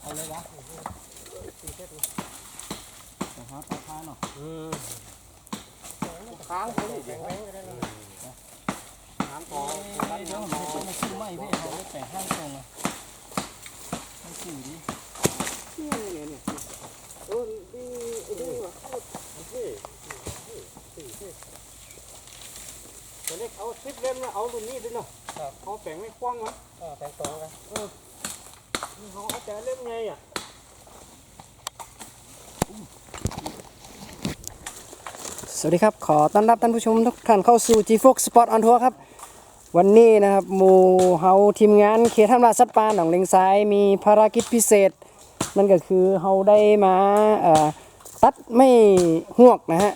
เอาเลยวะเอาหาปลาคาเนาะค้างคนแข็งแรงก็ได้นะน้ำพอเอ้ยเดี๋ยวผมจะไปซื้อไม้พี่เขาไปแปะห้างตรงอะมันสื่อดิ เออดีดีว่ะตอนนี้เอาสิบเล่มนะเอา รุ่นนี้ด้วยเนาะเขาแบ่งไม่กว้างมั้งแบ่งตรงกันเออเขาเอาแต่เล่มไงอะสวัสดีครับ ขอต้อนรับท่านผู้ชมทุกท่านเข้าสู่ G Fox Sport on Tour ครับ วันนี้นะครับหมู่เฮาทีมงานเขตท่ามราสัตว์ป่าหนองเลงซ้ายมีภารกิจพิเศษ นั่นก็คือเฮาได้มาเอ่อตัดไม่หวกนะฮะ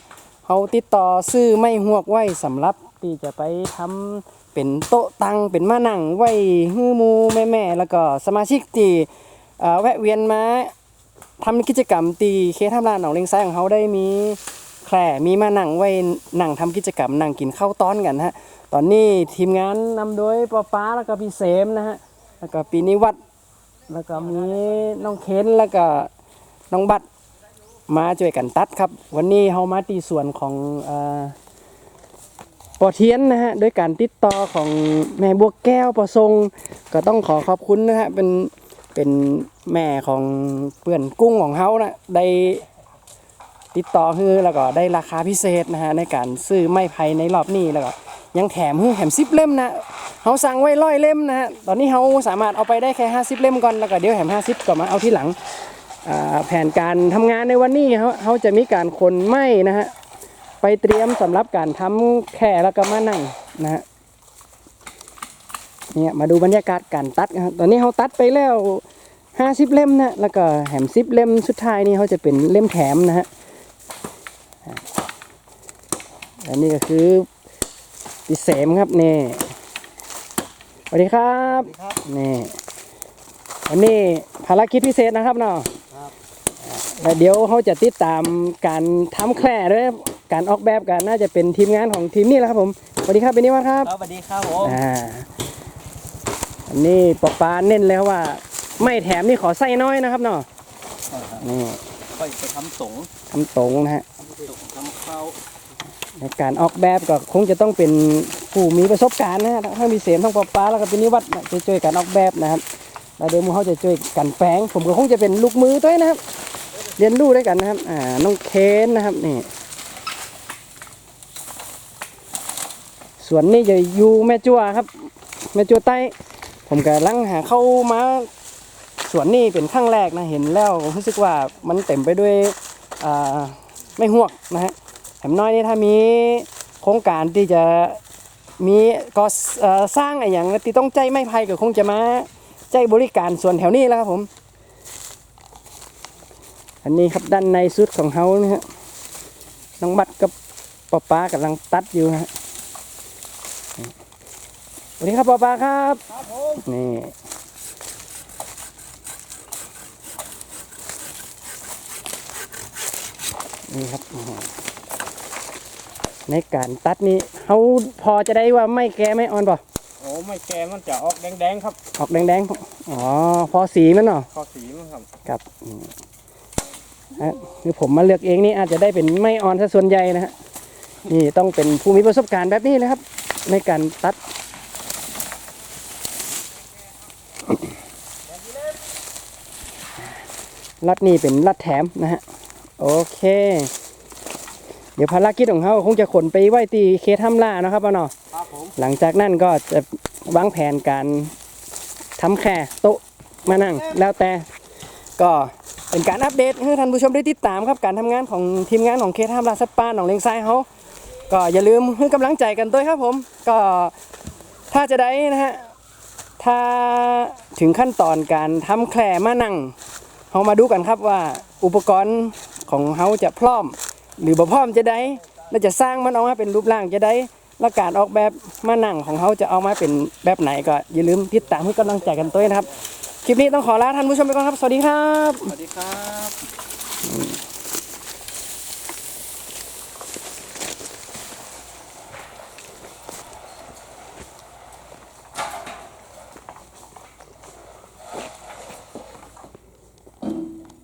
เฮาติดต่อซื้อไม่หวกไว้สำหรับที่จะไปทำ เป็นโต๊ะตังเป็นมานั่งไว้ฮื้อมูแม่ๆแล้วก็สมาชิกที่เอ่อแวะเวียนมาทำกิจกรรมตีเขตท่ามราหนองเลงซ้ายของเขาได้มีแคร่มีมานั่งไว้นั่งทำกิจกรรมนั่งกินข้าวต้อนกันฮะตอนนี้ทีมงานนำโดยป้าป้าแล้วก็พี่เสมนะฮะแล้วก็ปีนิวัฒน์แล้วก็มีน้องเคนแล้วก็น้องบัตรมาช่วยกันตัดครับ วันนี้เฮามาตีส่วนของอ ปอเทียนนะฮะด้วยการติดต่อของแม่บัวแก้วประทรงก็ต้องขอขอบคุณนะฮะเป็นเป็นแม่ของเพื่อนกุ้งของเฮานะได้ติดต่อฮือแล้วก็ได้ราคาพิเศษนะฮะในการซื้อไม้ไผ่ในรอบนี้แล้วก็ยังแถมฮือแถมซิปเล่มนะเขาสั่งไว้ร้อยเล่มนะฮะตอนนี้เขาสามารถเอาไปได้แค่50 เล่มก่อนแล้วก็เดี๋ยวแถม50ก็มาเอาที่หลังแผนการทำงานในวันนี้เขาเขาจะมีการขนไม้นะฮะ ไปเตรียมสำหรับการทำแค่แล้วก็มานั่งนะฮะเนี่ยมาดูบรรยากาศการตัดนะครับตอนนี้เขาตัดไปแล้ว50เล่มนะแล้วก็แถม10เล่มสุดท้ายนี่เขาจะเป็นเล่มแถมนะฮะอันนี้ก็คือพี่เสมครับนี่สวัสดีครับนี่วันนี้ภารกิจพิเศษนะครับเนาะแล้วเดี๋ยวเขาจะติดตามการทำแคร่ด้วย การออกแบบกันน่าจะเป็นทีมงานของทีมนี้แหละครับผมสวัสดีครับเป็นนิวัฒน์ครับสวัสดีครับผมอ่าอันนี้ปอปาเน้นแล้วว่า ไม่แถมนี่ขอใส่น้อยนะครับเนาะนี่ไปไปทำสงทำตรงนะฮะทำสงทำข้าวในการออกแบบก็คงจะต้องเป็นผู้มีประสบการณ์นะฮะทั้งมีเสียมทั้งปอป้าแล้วก็เป็นนิวัฒน์จะช่วยกันออกแบบนะครับแล้วเดี๋ยวหมูเขาจะช่วยกันแปลงผมก็คงจะเป็นลูกมือด้วยนะครับ เรียนรู้ด้วยกันนะครับอ่าน้องเคนนะครับนี่ ส่วนนี้จะอยู่แม่จัวครับ แม่จัวใต้ ผมกำลังหาเข้ามาสวนนี่เป็นครั้งแรกนะเห็นแล้วรู้สึกว่ามันเต็มไปด้วยไม่ห่วกนะฮะแถมน้อยนี่ถ้ามีโครงการที่จะมีก่อสร้างอะไรอย่างที่ต้องใจไม่ไพ่ก็คงจะมาใจบริการส่วนแถวนี้แล้วครับผม อันนี้ครับด้านในสุดของเฮานะฮะน้องบัตรกับป้าป้ากำลังตัดอยู่ฮะ วัสดีครับป้าป้าครับ ครับผมนี่นี่ครับอื้อหือในการตัดนี้เขาพอจะได้ว่าไม่แก่ไม่อ่อนป่ะโอ้ไม่แก่มันจะออกแดงๆครับ ออกแดงๆ อ๋อ พอสีมันเนาะข้อสีมันครับครับอืมฮะคือผมมาเลือกเองนี่อาจจะได้เป็นไม่อ่อนซะส่วนใหญ่นะฮะนี่ต้องเป็นผู้มีประสบการณ์แบบนี้นะครับ ในการตัด รัดนี่เป็นรัดแถมนะฮะโอเค เดี๋ยวภารกิจของเขาคงจะขนไปไว้ตีเคทัมล่านะครับป้าเนาะครับผมหลังจากนั้นก็จะวางแผนการทำแค่โต๊ะมานั่งแล้วแต่ก็เป็นการอัปเดตให้ท่านผู้ชมได้ติดตามครับการทำงานของทีมงานของเคทามราสปาหนองเลงทรายเขาก็อย่าลืมให้กำลังใจกันด้วยครับผม ก็ถ้าจะได้นะฮะถ้าถึงขั้นตอนการทำแคร่มานั่ง เรามาดูกันครับว่าอุปกรณ์ของเขาจะพร้อม หรือบ่พร้อมจะได้และจะสร้างมันออกมาเป็นรูปร่างจะได้และการออกแบบมานั่งของเขาจะเอามาเป็นแบบไหนก็อย่าลืมติดตามให้กำลังใจกันด้วยนะครับ คลิปนี้ต้องขอลาท่านผู้ชมไปก่อนครับ สวัสดีครับ สวัสดีครับ